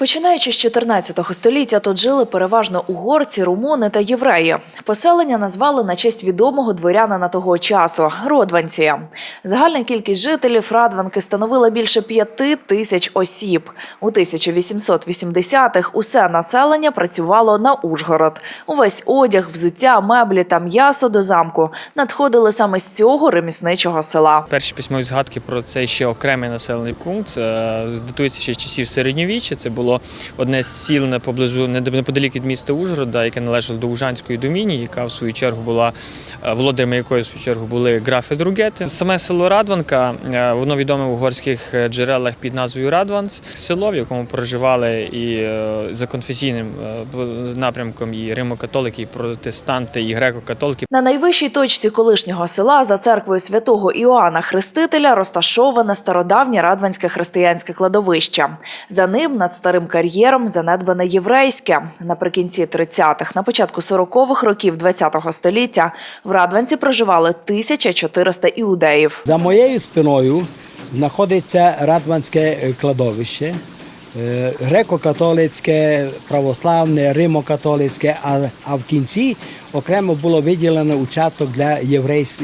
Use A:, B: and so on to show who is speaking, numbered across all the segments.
A: Починаючи з 14 століття, тут жили переважно угорці, румуни та євреї. Поселення назвали на честь відомого дворянина того часу Родванція. Загальна кількість жителів Радванки становила більше п'яти тисяч осіб. У 1880-х усе населення працювало на Ужгород. Увесь одяг, взуття, меблі та м'ясо до замку надходили саме з цього ремісничого села.
B: Перші письмові згадки про цей ще окремий населений пункт е, датується ще з часів середньовіччя. Це було одне з сіл не поблизу неподалік від міста Ужгорода, яке належало до Ужанської доміні, яка в свою чергу була е, володарями якої в свою чергу були графи Другети. Саме село Радванка, е, воно відоме в угорських е, джерелах під назвою Радванс, село, в якому проживали і за конфесійним напрямком і римокатолики, і протестанти, і греко-католики.
A: На найвищій точці колишнього села за церквою святого Іоанна Хрестителя розташоване стародавнє радванське християнське кладовище. За ним над старим кар'єром занедбане єврейське. Наприкінці 30-х, на початку 40-х років 20-го століття в Радванці проживали 1400 іудеїв.
C: За моєю спиною знаходиться Радванське е, кладовище, е, греко-католицьке, православне, римо-католицьке, а, в кінці окремо було виділено участок для, єврейсь,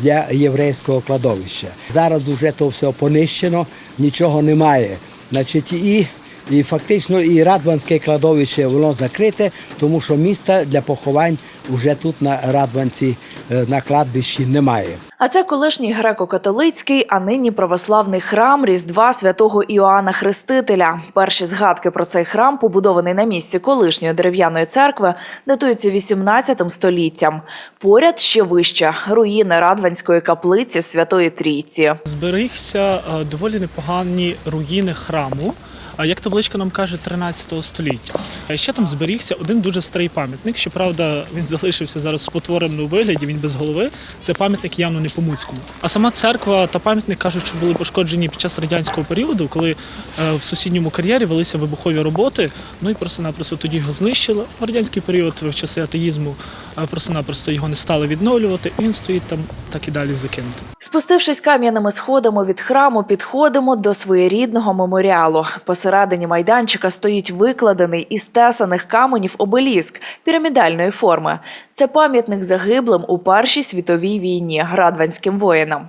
C: для єврейського кладовища. Зараз вже то все понищено, нічого немає. Значить, і, і фактично і Радванське кладовище воно закрите, тому що міста для поховань вже тут на Радванці е, на кладбищі немає.
A: А це колишній греко-католицький, а нині православний храм Різдва святого Іоанна Хрестителя. Перші згадки про цей храм, побудований на місці колишньої дерев'яної церкви, датуються 18 століттям. Поряд ще вище руїни Радванської каплиці Святої Трійці.
D: Зберігся е, доволі непогані руїни храму. Як табличка нам каже, 13 століття. Ще там зберігся один дуже старий пам'ятник. Щоправда, він залишився зараз в спотвореному вигляді, він без голови. Це пам'ятник Яну Непомуцькому. А сама церква та пам'ятник кажуть, що були пошкоджені під час радянського періоду, коли е, в сусідньому кар'єрі велися вибухові роботи. Ну і просто-напросто тоді його знищили. В радянський період в часи атеїзму е, просто-напросто його не стали відновлювати. Він стоїть там так і далі закинутий.
A: Спустившись кам'яними сходами від храму, підходимо до своєрідного меморіалу. Посередині майданчика стоїть викладений із тесаних каменів обеліск пірамідальної форми. Це пам'ятник загиблим у Першій світовій війні радванським воїнам.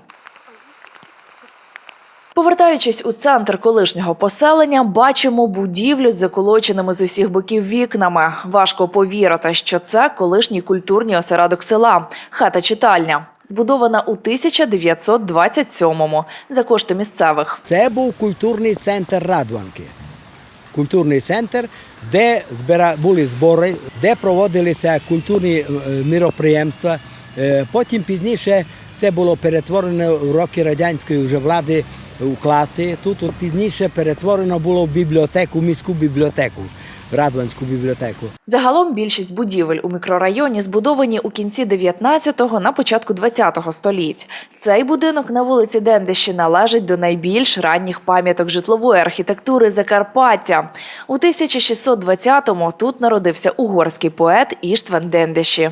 A: Повертаючись у центр колишнього поселення, бачимо будівлю з заколоченими з усіх боків вікнами. Важко повірити, що це колишній культурний осередок села, хата-читальня, збудована у 1927-му за кошти місцевих.
C: Це був культурний центр Радванки. Культурний центр, де були збори, де проводилися культурні е, міроприємства. Е, Потім пізніше це було перетворено в роки радянської вже влади у класи. Тут от пізніше перетворено було в бібліотеку, міську бібліотеку, Радванську бібліотеку.
A: Загалом більшість будівель у мікрорайоні збудовані у кінці 19-го, на початку 20-го століть. Цей будинок на вулиці Дендиші належить до найбільш ранніх пам'яток житлової архітектури Закарпаття. У 1620-му тут народився угорський поет Іштван Дендиші.